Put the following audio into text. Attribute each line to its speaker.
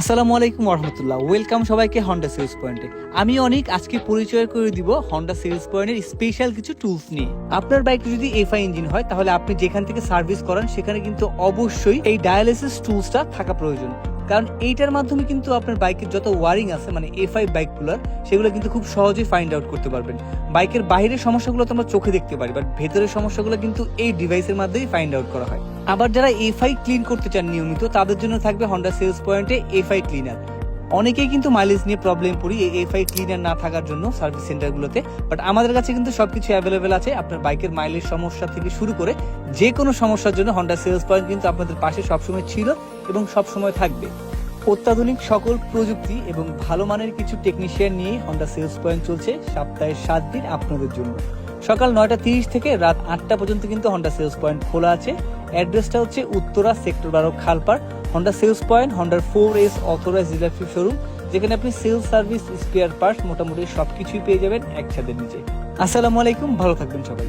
Speaker 1: আসসালামু আলাইকুম রহমতুল্লাহ ওয়েলকাম সবাইকে হন্ডা সেলস পয়েন্টে আমি অনেক, আজকে পরিচয় করে দিব হন্ডা সেলস পয়েন্টের স্পেশাল কিছু টুলস নিয়ে। আপনার বাইক যদি এফআই ইঞ্জিন হয়, তাহলে আপনি যেখান থেকে সার্ভিস করান, সেখানে কিন্তু অবশ্যই এই ডায়ালিসিস টুলসটা থাকা প্রয়োজন। কারণ এইটার মাধ্যমে কিন্তু আপনার বাইকের যত ওয়ারিং আছে মানে এফআই বাইকগুলোর সেগুলো কিন্তু খুব সহজেই ফাইন্ড আউট করতে পারবেন। বাইকের বাইরের সমস্যাগুলো তো আমরা চোখে দেখতে পারি বাট ভেতরের সমস্যাগুলো কিন্তু এই ডিভাইসের মাধ্যমেই ফাইন্ড আউট করা হয়। আবার যারা এফআই ক্লিন করতে চান নিয়মিত, তাদের জন্য থাকবে হন্ডা সেলস পয়েন্টে এফআই ক্লিনার অনেকেই কিন্তু মাইলেজ নিয়ে প্রবলেম পড়ি এই এফআই ক্লিনার না থাকার জন্য সার্ভিস সেন্টারগুলোতে বাট আমাদের কাছে কিন্তু সবকিছু অ্যাভেলেবেল আছে। আপনার বাইকের মাইলেজ সমস্যা থেকে শুরু করে যে কোনো সমস্যার জন্য হন্ডা সেলস পয়েন্ট কিন্তু আপনাদের পাশে সবসময় ছিল এবং সবসময় থাকবে। অত্যাধুনিক সকল প্রযুক্তি এবং ভালো মানের কিছু টেকনিশিয়ান নিয়ে হন্ডা সেলস পয়েন্ট চলছে সপ্তাহে সাত দিন আপনাদের জন্য। সকাল নয়টা তিরিশ থেকে রাত আটটা পর্যন্ত কিন্তু হন্ডা সেলস পয়েন্ট খোলা আছে। অ্যাড্রেসটা হচ্ছে উত্তরা সেক্টর বারো খালপার Honda sales point হন্ডার four S authorise dealership showroom যেখানে আপনি সেলস সার্ভিস স্পেয়ার পার্টস মোটামুটি সবকিছুই পেয়ে যাবেন একসাথে নিচে। আসসালামু আলাইকুম, ভালো থাকবেন সবাই।